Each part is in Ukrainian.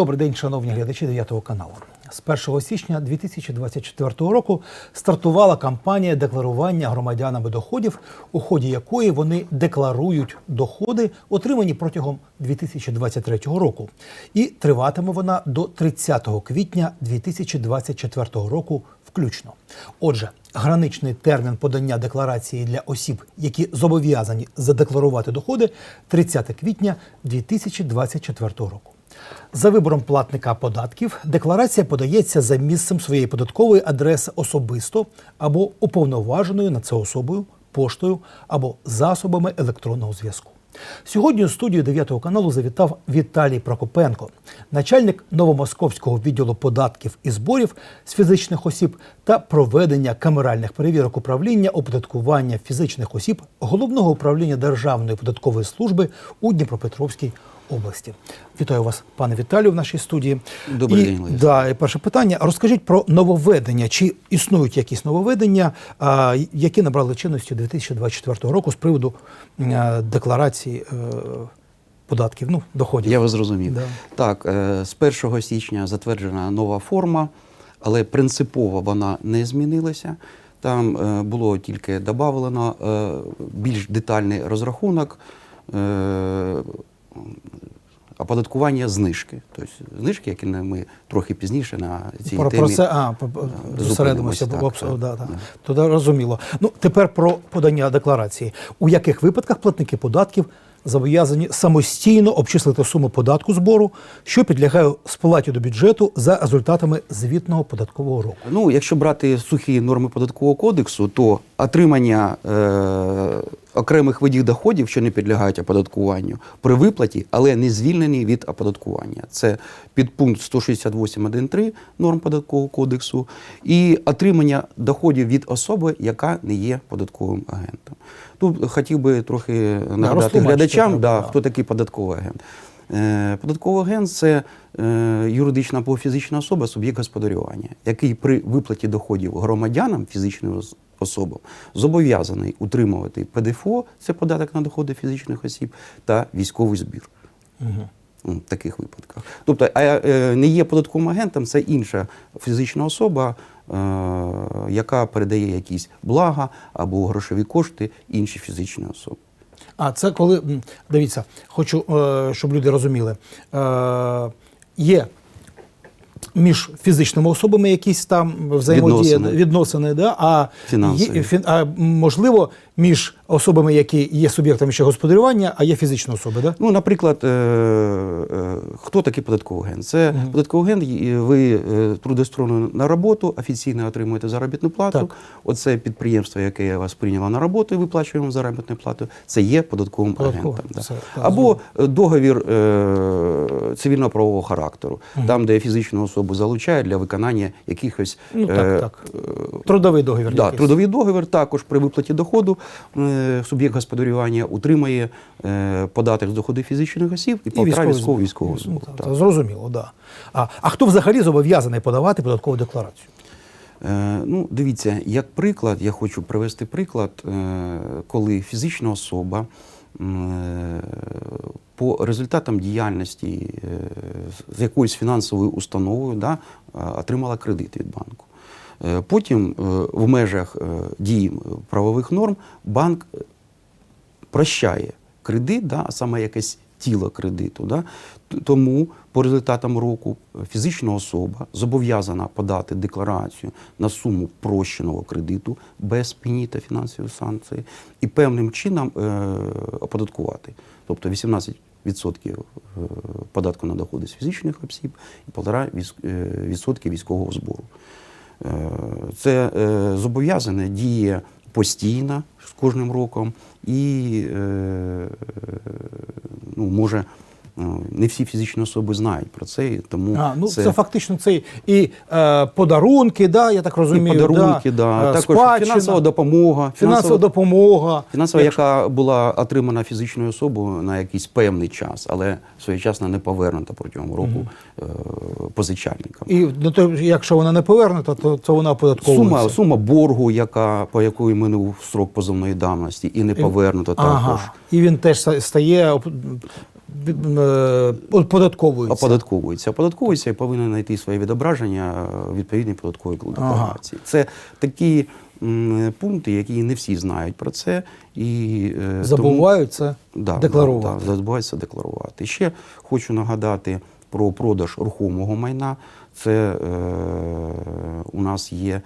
Добрий день, шановні глядачі 9 каналу. З 1 січня 2024 року стартувала кампанія декларування громадянами доходів, у ході якої вони декларують доходи, отримані протягом 2023 року. І триватиме вона до 30 квітня 2024 року включно. Отже, граничний термін подання декларації для осіб, які зобов'язані задекларувати доходи, 30 квітня 2024 року. За вибором платника податків декларація подається за місцем своєї податкової адреси особисто або уповноваженою на це особою, поштою або засобами електронного зв'язку. Сьогодні у студію 9 каналу завітав Віталій Прокопенко, начальник новомосковського відділу податків і зборів з фізичних осіб та проведення камеральних перевірок управління оподаткування фізичних осіб головного управління Державної податкової служби у Дніпропетровській області. Вітаю вас, пане Віталію, в нашій студії. Добрий і, день, Лариса. Да, і перше питання. Розкажіть про нововведення. Чи існують якісь нововведення, які набрали чинності 2024 року з приводу декларації е, податків, ну, доходів? Я вас зрозумів. Да. Так, е, з 1 січня затверджена нова форма, але принципово вона не змінилася. Там е, було тільки додавлено більш детальний розрахунок оподаткування знижки. Тобто знижки, які ми трохи пізніше на цій Про, темі. про це а, по- зосередимося. да, да. так. Тоді розуміло. Ну, тепер про подання декларації. У яких випадках платники податків зобов'язані самостійно обчислити суму податку збору, що підлягає сплаті до бюджету за результатами звітного податкового року? Ну, якщо брати сухі норми податкового кодексу, то отримання е, окремих видів доходів, що не підлягають оподаткуванню, при виплаті, але не звільнені від оподаткування. Це підпункт 168.1.3 норм податкового кодексу, і отримання доходів від особи, яка не є податковим агентом. Тут хотів би трохи нагадати глядачам, да, хто такий податковий агент. Е, Податковий агент це е, юридична або фізична особа, суб'єкт господарювання, який при виплаті доходів громадянам, фізичним ос- особам, зобов'язаний утримувати ПДФО, це податок на доходи фізичних осіб, та військовий збір. У таких випадках. Тобто, а е, не є податковим агентом, це інша фізична особа, е, яка передає якісь блага або грошові кошти іншій фізичній особі. А це коли дивіться, хочу, е, щоб люди розуміли. Є між фізичними особами якісь там взаємодія Відносини. відносини, да? а, є, фін- а можливо, між особами, які є суб'єктами ще господарювання, а є фізичні особи, да? Ну, наприклад, е, е, хто такий податковий агент? Це податковий агент, ви е, трудоустроєні на роботу, офіційно отримуєте заробітну плату. Так. Оце підприємство, яке вас прийняло на роботу і виплачує вам заробітну плату, це є податковим Податковим, агентом. да. це, так, Або договір е, цивільно-правового характеру, там, де фізичну особу залучають для виконання якихось Ну, так, е, так. Трудовий договір. Да, трудовий договір також при виплаті доходу суб'єкт господарювання утримує е, податок з доходу фізичних осіб і, полтора військового військового Ну, так, так. Зрозуміло, да. А, а хто взагалі зобов'язаний подавати податкову декларацію? Е, Ну, дивіться, як приклад, я хочу привести приклад, е, коли фізична особа е, по результатам діяльності е, з якоюсь фінансовою установою да, е, отримала кредит від банку. Е, Потім е, в межах е, дії правових норм банк прощає кредит, да, а саме якесь тіло кредиту. Да. Тому по результатам року фізична особа зобов'язана подати декларацію на суму прощеного кредиту без пені та фінансової санкції і певним чином е, оподаткувати. Тобто 18% е, податку на доходи з фізичних осіб і 1,5% військового збору. Е, Це е, зобов'язане діє постійно з кожним роком і е, ну, може. Е, Не всі фізичні особи знають про це, і тому А, ну це, це, фактично це і е, подарунки, да, я так і розумію. подарунки, да, да, е, також спадщина, фінансова допомога, фінансова допомога. фінансова, яка була отримана фізичною особою на якийсь певний час, але своєчасно не повернута протягом року е, позичальникам. І ну, то, якщо вона не повернута, то, то вона оподатковується. Сума, сума боргу, яка по якої минув строк позовної давності, і не повернута також. Ага. І він теж стає е. Оподатковується. Оподатковується і повинен знайти своє відображення в відповідній податковій декларації. Це такі м, пункти, які не всі знають про це. І, е, Забувають це Да, декларувати. Да, да, забувається декларувати. Ще хочу нагадати про продаж рухомого майна. Це е, у нас є е,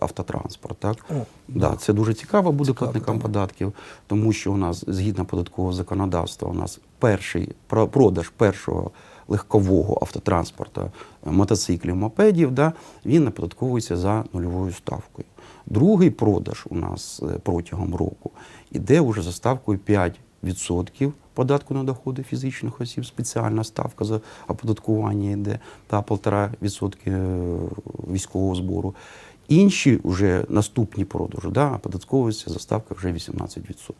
автотранспорт. Так? О, да, це дуже цікаво буде Цікаве платникам питання. податків, тому що у нас згідно податкового законодавства, у нас перший про- продаж першого легкового автотранспорту, е, мотоциклів, мопедів, да, він оподатковується за нульовою ставкою. Другий продаж у нас е, протягом року іде вже за ставкою 5% податку на доходи фізичних осіб, спеціальна ставка за оподаткування йде та 1,5% е, військового збору. Інші вже наступні продажі да, оподатковуються за ставкою вже 18%.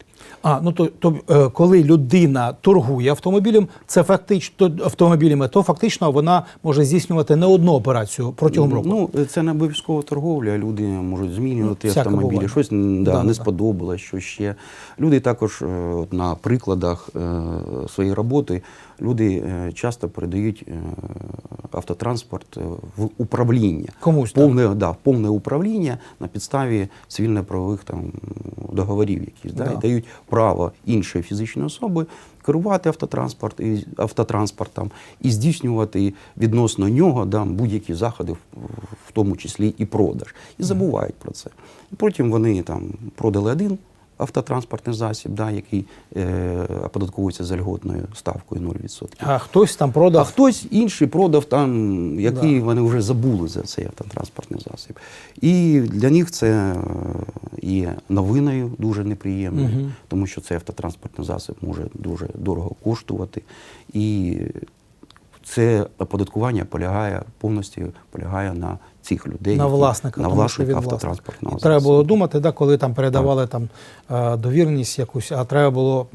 А, ну то, то е, коли людина торгує автомобілем, це фактично автомобілями, то фактично вона може здійснювати не одну операцію протягом року. Ну, це не обов'язково торговля. Люди можуть змінювати Ну, автомобілі. буває. Щось да, Да, не да. сподобалось, що ще. Люди також е, от на прикладах е, своєї роботи люди е, часто передають е, автотранспорт е, в управління. Комусь повне, да, повне управління на підставі цивільно-правових там договорів, якісь да, Да. і дають право іншої фізичної особи керувати автотранспорт і автотранспортом і здійснювати відносно нього да, будь-які заходи, в, в тому числі і продаж. І забувають про це. І потім вони там продали один. Автотранспортний засіб, да, який е, оподатковується за льготною ставкою 0%. А хтось там продав. А хтось інший продав там, який вони вже забули за цей автотранспортний засіб. І для них це е, є новиною дуже неприємною, Мгм. тому що цей автотранспортний засіб може дуже дорого коштувати. І це оподаткування полягає повністю полягає на цих людей, на власника, на тому що власник. автотранспортного І Треба було думати, да, коли там передавали там е, довіреність якусь, а треба було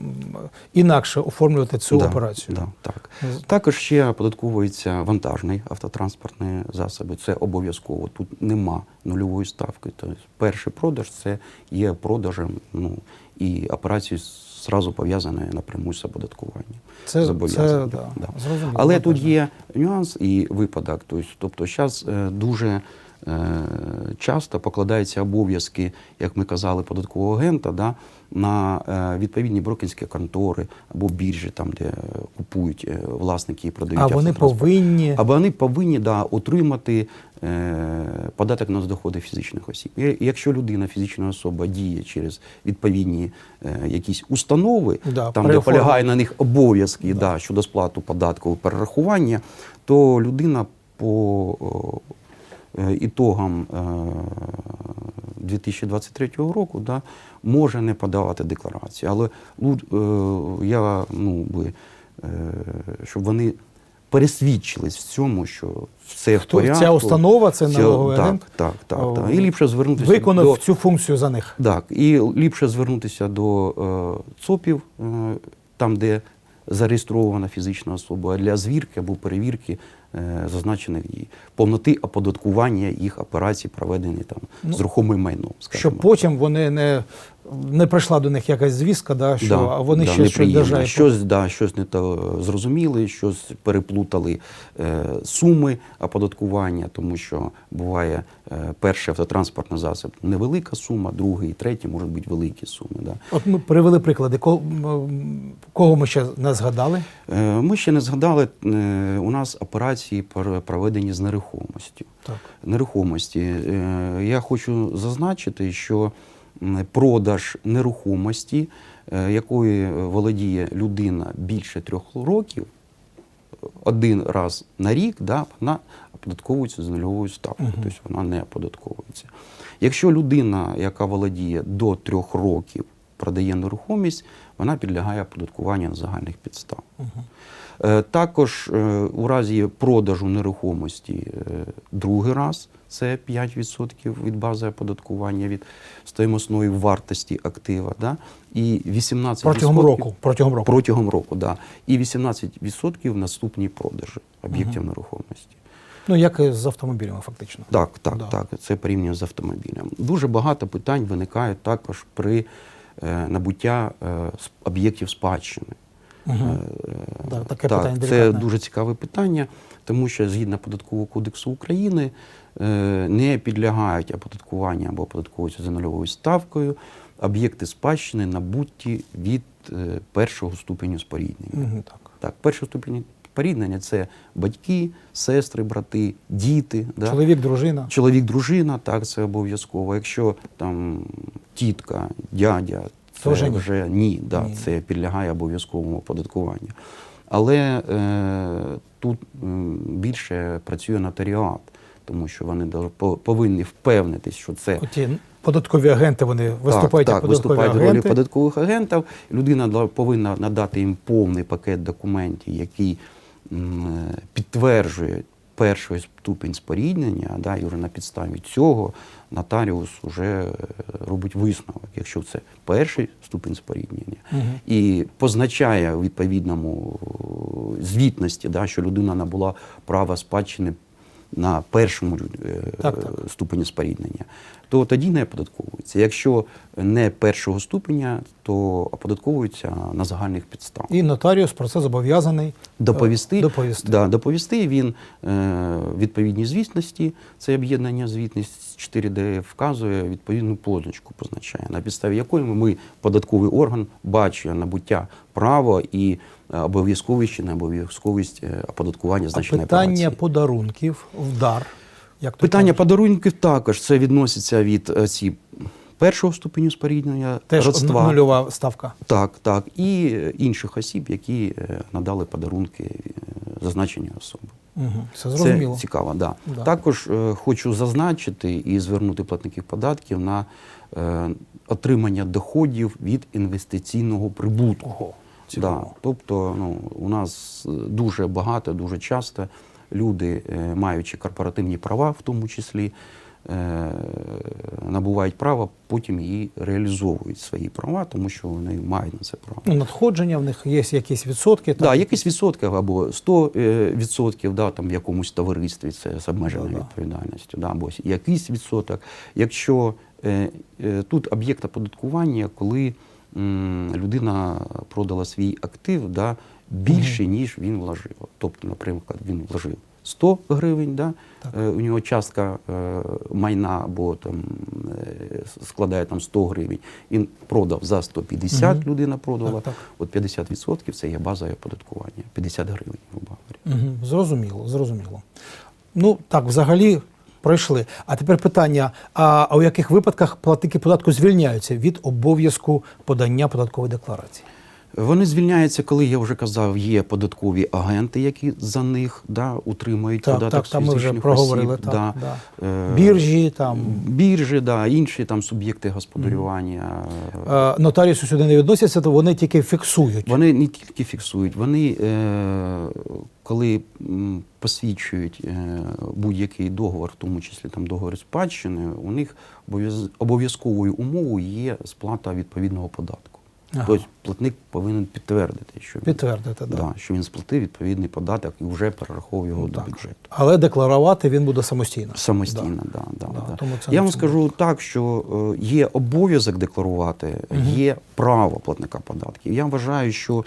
інакше оформлювати цю Да, операцію. Да, так. Також ще оподатковується вантажний автотранспортний засоби. Це обов'язково. Тут нема нульової ставки. Тобто перший продаж це є продажем, ну і операцією зразу пов'язане напряму з оподаткуванням. Це, це да, да. зрозуміло. Але тут є нюанс і випадок. Тобто, зараз дуже е, часто покладаються обов'язки, як ми казали, податкового агента да, на е, відповідні брокерські контори або біржі, там, де купують е, власники і продають. А вони повинні Або вони повинні да, отримати е, податок на доходи фізичних осіб. І якщо людина, фізична особа, діє через відповідні е, якісь установи, Да, там, де полягає на них обов'язки да. щодо сплату податку перерахування, то людина по е, ітогам е, 2023 року да, може не подавати декларацію. Але е, я ну, би, е, щоб вони пересвідчились в цьому, що все в порядку. ця установа, це налоговий так, агент, Так, так, о, так. І ліпше звернутися виконав до, цю функцію за них. так, і ліпше звернутися до е, ЦОПів, е, там, де зареєстрована фізична особа, для звірки або перевірки е, зазначених дій, повноти оподаткування їх операцій, проведені там Ну, з рухомим майном. Щоб потім вони не, не прийшла до них якась звістка, да, що Да, а вони да, ще щось держають. Щось, да, щось не то зрозуміли, щось переплутали е, суми оподаткування, тому що буває е, перший автотранспортний засіб невелика сума, другий, третій можуть бути великі суми. Да. От ми привели приклади. Ко- м, Кого ми ще не згадали? Е, Ми ще не згадали, е, у нас операції проведені з нерухомостю. Так. Нерухомості. Е, Я хочу зазначити, що продаж нерухомості, е, якою володіє людина більше трьох років, один раз на рік, да, вона оподатковується з нульовою ставкою, Мгм. тобто вона не оподатковується. Якщо людина, яка володіє до трьох років, продає нерухомість, вона підлягає оподаткуванню на загальних підставах. Е, Також е, у разі продажу нерухомості е, другий раз це 5% від бази оподаткування від стоїмосної вартості актива. Да? І 18% Протягом року. Протягом року. Протягом року, да. І 18% наступні продажі об'єктів нерухомості. Ну, як і з автомобілями, фактично. Так, так, Да. так. Це порівняно з автомобілем. Дуже багато питань виникає також при е, набуття е, об'єктів спадщини. Е, Да, таке так, питання це дуже цікаве питання, тому що згідно податкового кодексу України е, не підлягають оподаткуванню або оподатковуються за нульовою ставкою об'єкти спадщини набуті від е, першого ступеню споріднення. Мгм, Так. Так, перший ступінь споріднення це батьки, сестри, брати, діти. Да? Чоловік, дружина. Чоловік, дружина, так, це обов'язково. Якщо там тітка, дядя, це ні. вже ні, да, Ні. це підлягає обов'язковому оподаткуванню. Але е, тут м, більше працює нотаріат, тому що вони дол- по- повинні впевнитись, що це Оті податкові агенти вони виступають так, як так, податкові виступають в ролі податкових агентів. Людина повинна надати їм повний пакет документів, який е, підтверджує перший ступінь споріднення, да, і вже на підставі цього нотаріус вже е, робить висновок, якщо це перший ступінь споріднення, угу. і позначає у відповідному е, звітності, да, що людина набула права спадщини на першому е, Так, так. ступені споріднення, то тоді не оподатковується. Якщо не першого ступеня, то оподатковується на загальних підставах. І нотаріус про це зобов'язаний Доповісти, е, доповісти. Да, доповісти він е, відповідні звітності, це об'єднання звітність 4D вказує відповідну позначку, позначає, на підставі якої ми, податковий орган, бачимо набуття права і обов'язковість чи не обов'язковість е, оподаткування значної питання операції. подарунків в дар. Як Питання кажуть, подарунків також це відноситься від е, ці першого ступеню споріднення теж родства. нульова ставка. Так, так. І е, інших осіб, які е, надали подарунки е, зазначені особи. Угу. Все зрозуміло. Це цікаво, да. Да. Також е, хочу зазначити і звернути платників податків на е, отримання доходів від інвестиційного прибутку. Ого, Да. Тобто ну, у нас е, дуже багато, дуже часто люди, е, маючи корпоративні права, в тому числі, е, набувають право, потім і реалізовують свої права, тому що вони мають на це право. Ну, надходження в них є якісь відсотки. Да, якийсь відсотків або 100 е, відсотків, да, там в якомусь товаристві це з обмеженою Да-да. відповідальністю, да, або якийсь відсоток. Якщо тут об'єкт оподаткування, коли людина продала свій актив да, більше, ніж він вложив. Тобто, наприклад, він вложив 100 гривень, да, е, у нього частка е, майна або там, е, складає там 100 гривень, він продав за 150, Мгм. людина продала. Так, так. От 50% це є базове оподаткування, 50 гривень, грубо говоря. Угу. Зрозуміло, зрозуміло. Ну так, взагалі пройшли. А тепер питання: а, у яких випадках платники податку звільняються від обов'язку подання податкової декларації? Вони звільняються, коли я вже казав, є податкові агенти, які за них да, утримують Так, податок так, там ми вже проговорили. осіб, Так, да. да. Е, Біржі там. Біржі, да, інші там суб'єкти господарювання. Е, Нотаріуси сюди не відносяться, то вони тільки фіксують. Вони не тільки фіксують, вони, е, коли посвідчують е, будь-який договор, в тому числі там договір спадщини, у них обов'яз- обов'язковою умовою є сплата відповідного податку. Ага. Тобто платник повинен підтвердити, що він, Підтвердити, да. да, що він сплатив відповідний податок і вже перераховував його до Так. бюджету. Але декларувати він буде самостійно. Самостійно, да. Да, Да, да. тому це Я вам скажу так, що е, є обов'язок декларувати, є право платника податків. Я вважаю, що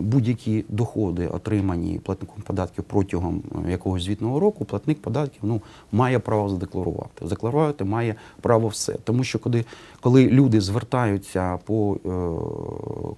будь-які доходи, отримані платником податків протягом е, якогось звітного року, платник податків ну, має право задекларувати. Задекларувати має право все. Тому що коли, коли люди звертаються по е,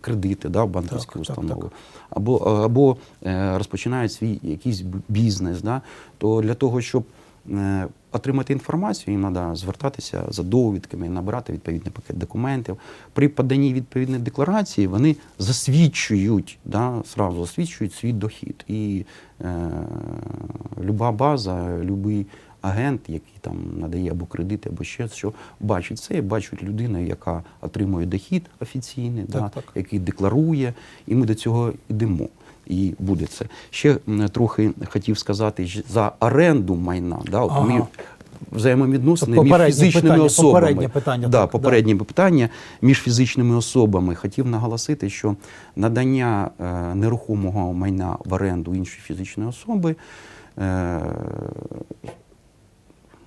кредити да, в банківські Так, так, так. або, або е, розпочинають свій якийсь бізнес, да, то для того, щоб е, отримати інформацію, їм треба звертатися за довідками, набирати відповідний пакет документів. При поданні відповідної декларації вони засвідчують, да, сразу засвідчують свій дохід. І е, люба база, любий агент, який там надає або кредити, або ще що, бачить це, і бачить людину, яка отримує дохід офіційний, Так, да, так. який декларує, і ми до цього йдемо. І буде це. Ще трохи хотів сказати за оренду майна. Да, от Ага. ми взаємовідносини між фізичними питання, особами. попереднє питання, да, так, попереднє питання між фізичними особами. Хотів наголосити, що надання е, нерухомого майна в оренду іншої фізичної особи. Е,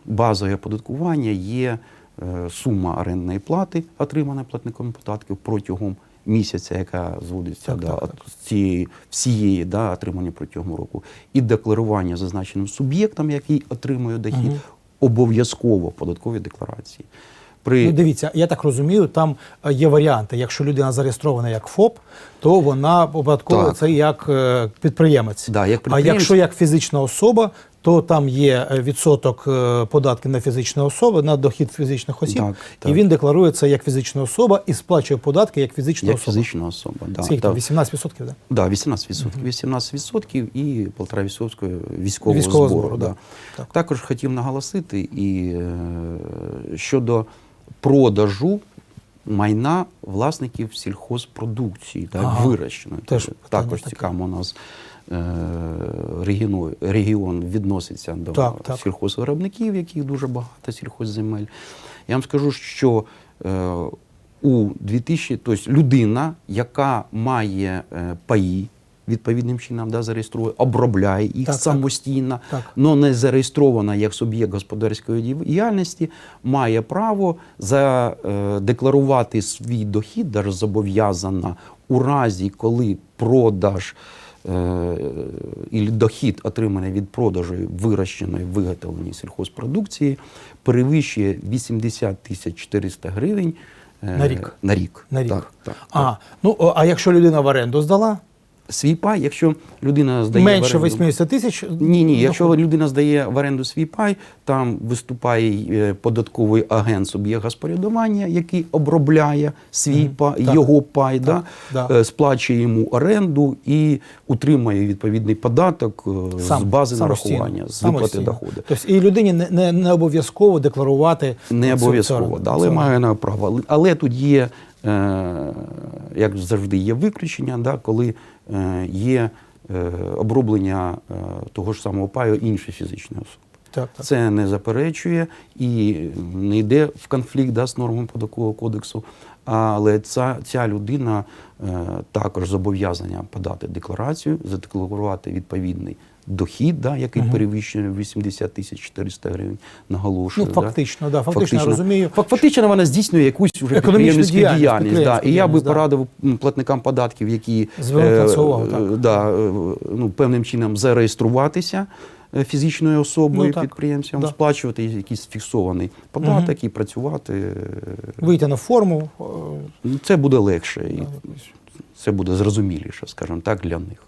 базове оподаткування є е, сума орендної плати, отримана платником податків протягом місяця, яка зводиться Так, да, так, так. цієї всієї да, отримання протягом року, і декларування зазначеним суб'єктом, який отримує дохід, Мгм. обов'язково в податковій декларації. При Ну, дивіться, я так розумію, там е, є варіанти. Якщо людина зареєстрована як ФОП, то вона оподатковується як е, підприємець. Да, як А якщо як фізична особа, то там є е, відсоток е, податків на фізичні особи, на дохід фізичних осіб, Так, і він декларується як фізична особа і сплачує податки як фізична як особа. фізична особа. Да, Скільки да. там? 18%, так? Да, 18%. 18% і 1,5% військового, Військового збору. збору, да. да. Так. Також хотів наголосити і е, щодо продажу майна власників сільхозпродукції, так, Ага. вирощеної. Теж Також цікаво у нас е, регіону- регіон відноситься до Так, так. сільхозвиробників, яких дуже багато сільхозземель. Я вам скажу, що е, у 2000, тобто людина, яка має е, паї, відповідним чином да, зареєструє, обробляє їх Так, самостійно, Так. але не зареєстрована як суб'єкт господарської діяльності, має право задекларувати свій дохід, даже зобов'язана у разі, коли продаж і дохід, отриманий від продажу вирощеної виготовленої сільхозпродукції, перевищує 80 тисяч 400 гривень е, На рік. На рік. На рік. Так, так, А, так. ну, а якщо людина в оренду здала, Свій пай, якщо людина здає в менше оренду- 80 тисяч. Ні, ні. Якщо людина здає в оренду свій пай, там виступає е, податковий агент суб'єкт господарювання, який обробляє свій Мгм. пай, Так. його пай, Так, да, да. е, сплачує йому оренду і утримує відповідний податок е, з бази самостійно, нарахування, з виплати доходу. Тобто і людині не, не, не обов'язково декларувати Не обов'язково, да, але має на право. Але- тут є, як завжди, є виключення, да, коли е, є е, оброблення е, того ж самого паю іншої фізичної особи. Так, так. Це не заперечує і не йде в конфлікт да, з нормами податкового кодексу. Але ця, ця людина е, також зобов'язана подати декларацію, задекларувати відповідний дохід, да, який Мгм. перевищує 80 тисяч 400 гривень. Наголошую. Ну, фактично, да, фактично, я розумію. Фак- Фактично вона здійснює якусь Економічну підприємницьку діяльність, діяльність. да. І я би да. порадив платникам податків, які увагу, е, так. да, е, ну, певним чином зареєструватися е, фізичною особою, Ну, так, підприємцем, да. сплачувати якийсь фіксований податок і працювати. е, Вийти на форму. е, ну, Це буде легше і це буде зрозуміліше, скажімо так, для них.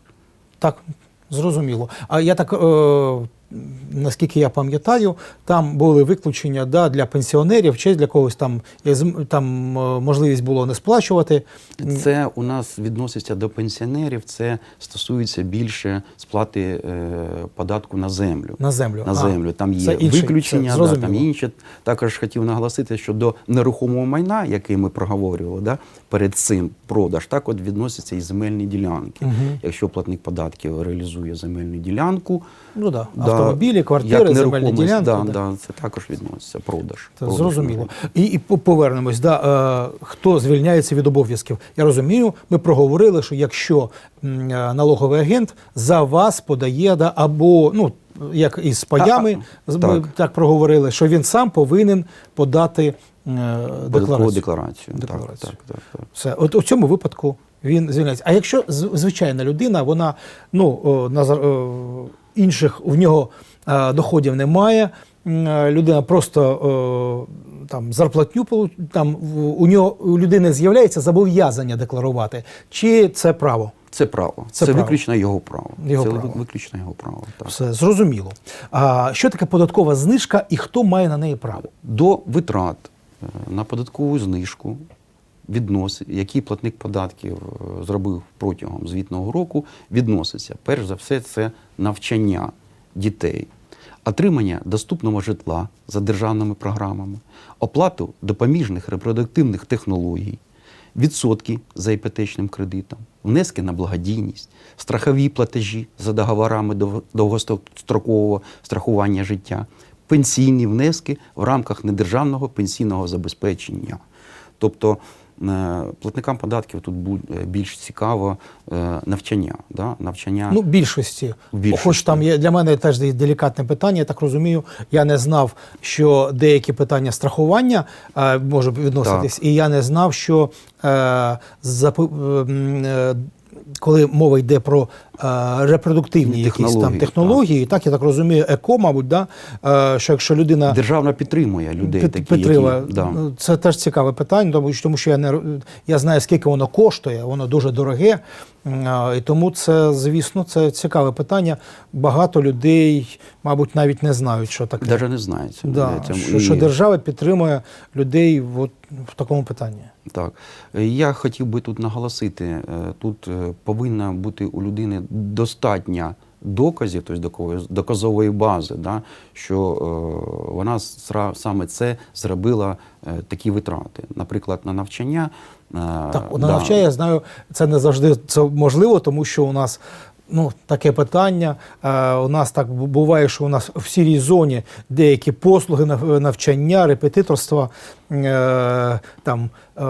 Так, зрозуміло. А я так, е, наскільки я пам'ятаю, там були виключення да, для пенсіонерів чи для когось там, там е, можливість було не сплачувати. Це у нас відноситься до пенсіонерів, це стосується більше сплати е, податку на землю. На землю. на А, землю. Там це є інший, виключення, це да, там інше. Також хотів наголосити, що до нерухомого майна, який ми проговорювали, да, перед цим продаж, так от відносяться і земельні ділянки. Мгм. Якщо платник податків реалізує земельну ділянку, Ну да, да, автомобілі, як квартири, земельні ділянки. да, да. да, це також відноситься продаж. Це продаж зрозуміло. І, і повернемось. Да, е, хто звільняється від обов'язків? Я розумію, ми проговорили, що якщо е, налоговий агент за вас подає, да, або ну як із паями, ми так. так проговорили, що він сам повинен подати е, Податкову декларацію. декларацію. Декларацію. Так, так, так, так. Все, от у цьому випадку він звільняється. А якщо звичайна людина, вона ну на інших в нього е, доходів немає. е, Людина просто о, там зарплатню там у нього у людини з'являється зобов'язання декларувати, чи це право? Це право. Це Це, право. виключно його право. Його це право. виключно його право. Так. Все зрозуміло. А що таке податкова знижка і хто має на неї право? До витрат е, на податкову знижку, віднос, які платник податків е, зробив протягом звітного року, відноситься. Перш за все, це навчання дітей, отримання доступного житла за державними програмами, оплату допоміжних репродуктивних технологій, відсотки за іпотечним кредитом, внески на благодійність, страхові платежі за договорами довгострокового страхування життя, пенсійні внески в рамках недержавного пенсійного забезпечення. Тобто платникам податків тут буде більш цікаво е, навчання. Да? навчання Ну, більшості. Більшості. Хоч там є для мене теж є делікатне питання, я так розумію. Я не знав, що деякі питання страхування е, можуть відноситись, і я не знав, що е, ем, е, коли мова йде про е, репродуктивні якісь там Технології, технології, так. я так розумію, еко, мабуть, да, е, що якщо людина Державна підтримує людей, Пет- такі, Петрила, які, да. ну, це теж цікаве питання, тому що, тому що я не я знаю, скільки воно коштує, воно дуже дороге. І тому це, звісно, це цікаве питання. Багато людей, мабуть, навіть не знають, що таке. Навіть не знають. Да, що, І- що держава підтримує людей от, в такому питанні. Так. Е, Я хотів би тут наголосити, тут повинна бути у людини достатня доказів, тобто доказової бази, да, що е, вона сра- саме це зробила е, такі витрати. Наприклад, на навчання. е, Так, вона да, навчає, я знаю, це не завжди це можливо, тому що у нас ну, таке питання. Е, у нас так буває, що у нас в сірій зоні деякі послуги, нав- навчання, репетиторства е, там, е,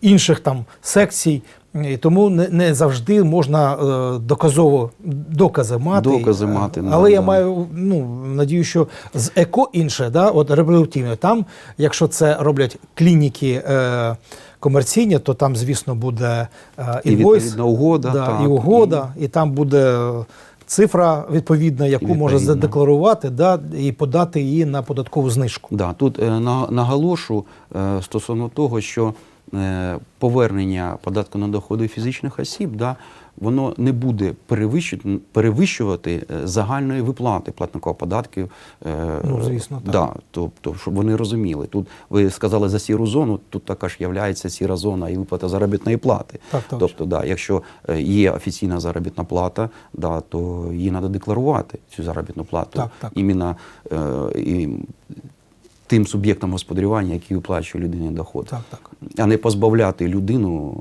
інших там секцій. І тому не, не завжди можна доказово докази мати. Докази мати, Е, да, Але я да. маю ну, надію, що з еко інше, да, от репродуктивне, там, якщо це роблять клініки е, комерційні, то там, звісно, буде е, І інвойс, відповідна угода, да, так, і угода, і... там буде цифра відповідна, яку може задекларувати да, і подати її на податкову знижку. Да, тут е, на- наголошу е, стосовно того, що е, повернення податку на доходи фізичних осіб, да, воно не буде перевищувати, перевищувати загальної виплати платника податків. е, Ну, звісно, так. Да, тобто, щоб вони розуміли. Тут ви сказали за сіру зону, тут також є сіра зона і виплата заробітної плати. Так, так. Тобто, да, якщо е, є офіційна заробітна плата, да, то її треба декларувати, цю заробітну плату. Так, так. Іменно е, і тим суб'єктам господарювання, які виплачує людині доход, Так, так. а не позбавляти людину,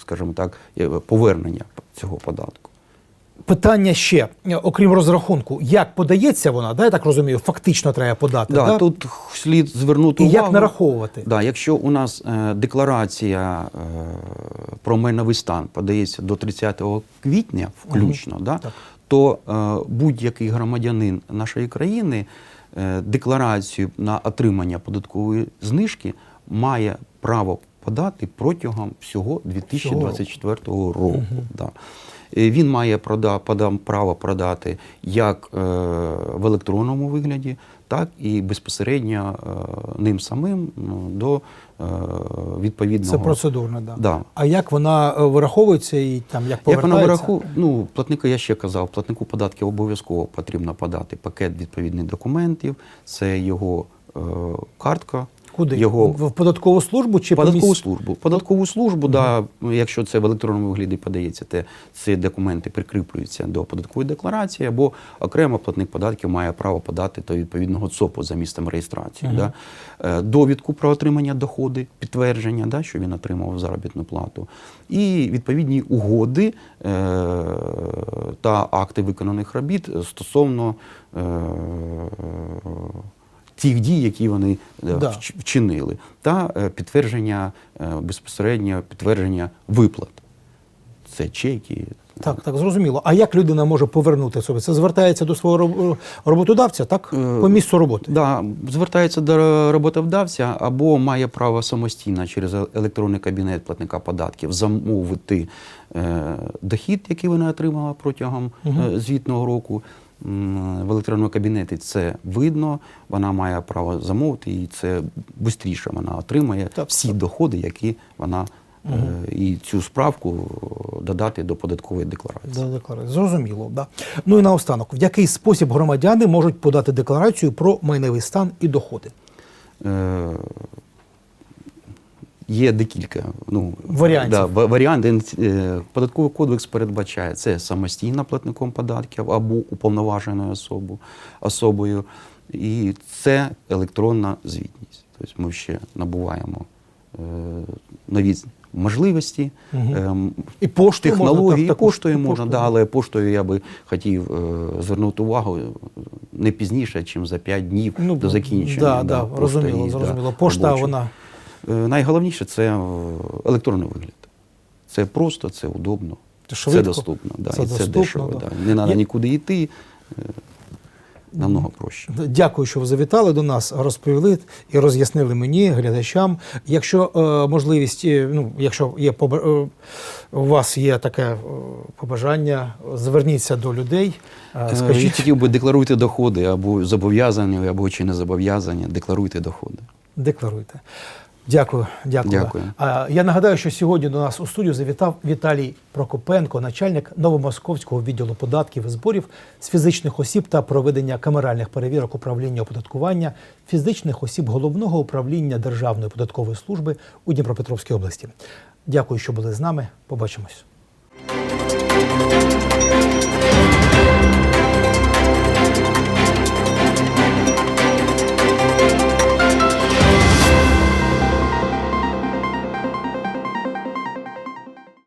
скажімо так, повернення цього податку. Питання ще, окрім розрахунку, як подається вона, да, я так розумію, фактично треба подати. Да, да? Тут слід звернути І увагу. як нараховувати? Да, якщо у нас е, декларація е, про майновий стан подається до 30 квітня включно, да, Так. то е, будь-який громадянин нашої країни е, декларацію на отримання податкової знижки має право подати протягом всього 2024 року. Да. Е, Він має прода, подам, право продати як е, в електронному вигляді, так і безпосередньо е, ним самим ну, до е, відповідного. Це процедурно, да. Да. А як вона е, вираховується і там як Як повертається? вона вирахує, ну, платнику я ще казав, платнику податків обов'язково потрібно подати пакет відповідних документів, це його е, картка, Куди? його В податкову службу чи по податкову місць- службу. Податкову службу, да, якщо це в електронному вигляді подається, те ці документи прикріплюються до податкової декларації, або окремо платник податків має право подати до відповідного ЦОПу за місцем реєстрації. Да. Е, Довідку про отримання доходи, підтвердження, да, що він отримав заробітну плату, і відповідні угоди е, та акти виконаних робіт стосовно. Е, Тих дій, які вони е, Да. вчинили, та е, підтвердження е, безпосередньо підтвердження виплат. Це чеки. Так, так, зрозуміло. А як людина може повернути собі? Це звертається до свого роботодавця, так? По місцю роботи. Да, звертається до роботодавця або має право самостійно через електронний кабінет платника податків замовити е, дохід, який вона отримала протягом е, звітного року. В електронному кабінеті це видно, вона має право замовити, і це швидше вона отримає Так, всі так. доходи, які вона е, і цю справку додати до податкової декларації. Да, декларація. Зрозуміло, да. Ну і наостанок, в який спосіб громадяни можуть подати декларацію про майновий стан і доходи? Е, Є декілька ну, Варіантів. Да, варіанти. Е, Податковий кодекс передбачає це самостійно платником податків або уповноваженою особою, особою. І це електронна звітність. Тобто ми ще набуваємо е, нові можливості, ем, І поштою можна, технології, так, і поштою можна, поштою. да, але поштою я би хотів е, звернути увагу не пізніше, ніж за 5 днів до закінчення. Да, да, пошта розуміло, і, да. Пошта, робочого. вона найголовніше це е, електронний вигляд. Це просто, це удобно, Це це доступно. Да, це і це доступно, дешево. да. Да. Не треба Я- нікуди йти. е, Намного проще. Дякую, що ви завітали до нас, розповіли і роз'яснили мені, глядачам. Якщо е, можливість, е, ну якщо є поба- е, у вас є таке е, побажання, зверніться до людей. е, Е, Я хотів би декларуйте доходи або зобов'язані, або чи не зобов'язані, декларуйте доходи. декларуйте. Дякую, дякую. дякую. А, я нагадаю, що сьогодні до нас у студію завітав Віталій Прокопенко, начальник новомосковського відділу податків і зборів з фізичних осіб та проведення камеральних перевірок управління оподаткування фізичних осіб головного управління Державної податкової служби у Дніпропетровській області. Дякую, що були з нами. Побачимось.